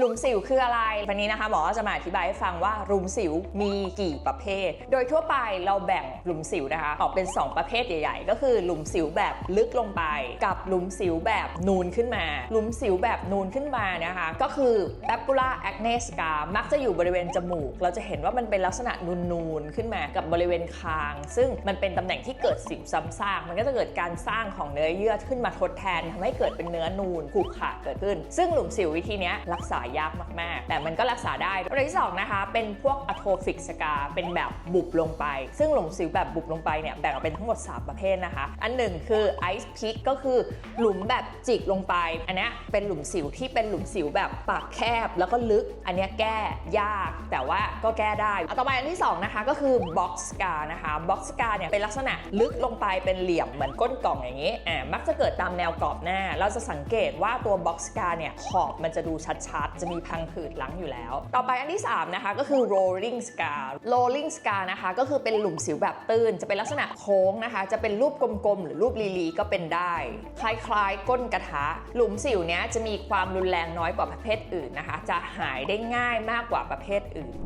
หลุมสิวคืออะไร วันนี้นะคะหมอจะมาอธิบายให้ฟังว่าหลุมสิวมีกี่ประเภท โดยทั่วไปเราแบ่งหลุมสิวนะคะ ออกเป็น 2 ประเภทใหญ่ ๆ ก็คือหลุมสิวแบบลึกลงไป กับหลุมสิวแบบนูนขึ้นมา หลุมสิวแบบนูนขึ้นมานะคะ ก็คือ papular acne scar มักจะอยู่บริเวณจมูก เราจะเห็นว่ามันเป็นลักษณะนูนๆขึ้นมากับบริเวณคาง ซึ่งมันเป็นตำแหน่งที่เกิดสิวซ้ำซากมันก็จะเกิดการสร้างของเนื้อเยื่อขึ้นมาทดแทนทำให้เกิดเป็นเนื้อนูนขูดขาดเกิดขึ้น ซึ่งหลุมสิววิธีนี้รักษายากมาก ๆ แต่มันก็รักษาได้ประเด็นที่สองนะคะ เป็นพวก atrophic scar เป็นแบบบุบลงไป ซึ่งหลุมสิวแบบบุบลงไปเนี่ยแบ่งออกเป็นทั้งหมด 3 ประเภทนะคะ อันหนึ่งคือ ice pick ก็คือหลุมแบบจิกลงไป อันนี้เป็นหลุมสิวที่เป็นหลุมสิวแบบปากแคบแล้วก็ลึก อันนี้แก้ยากแต่ว่าก็แก้ได้เอาต่อไปอันที่สองนะคะก็คือ box scar นะคะ box scar เนี่ยเป็นลักษณะลึกลงไปเป็นเหลี่ยมเหมือนก้นกล่องอย่างนี้อ่ามักจะเกิดตามแนวกรอบหน้า เราจะสังเกตว่าตัว box scar เนี่ยขอบมันจะดูชัดๆจะมีพังผืดหลังอยู่แล้ว ต่อไปอันที่ 3 นะคะ ก็คือ rolling scar rolling scar นะคะ ก็คือเป็นหลุมสิวแบบตื้น จะเป็นลักษณะโค้งนะคะ จะเป็นรูปกลมๆ หรือรูปลีๆก็เป็นได้ คล้ายๆ ก้นกระทะ หลุมสิวเนี้ยจะมีความรุนแรงน้อยกว่าประเภทอื่นนะคะ จะหายได้ง่ายมากกว่าประเภทอื่น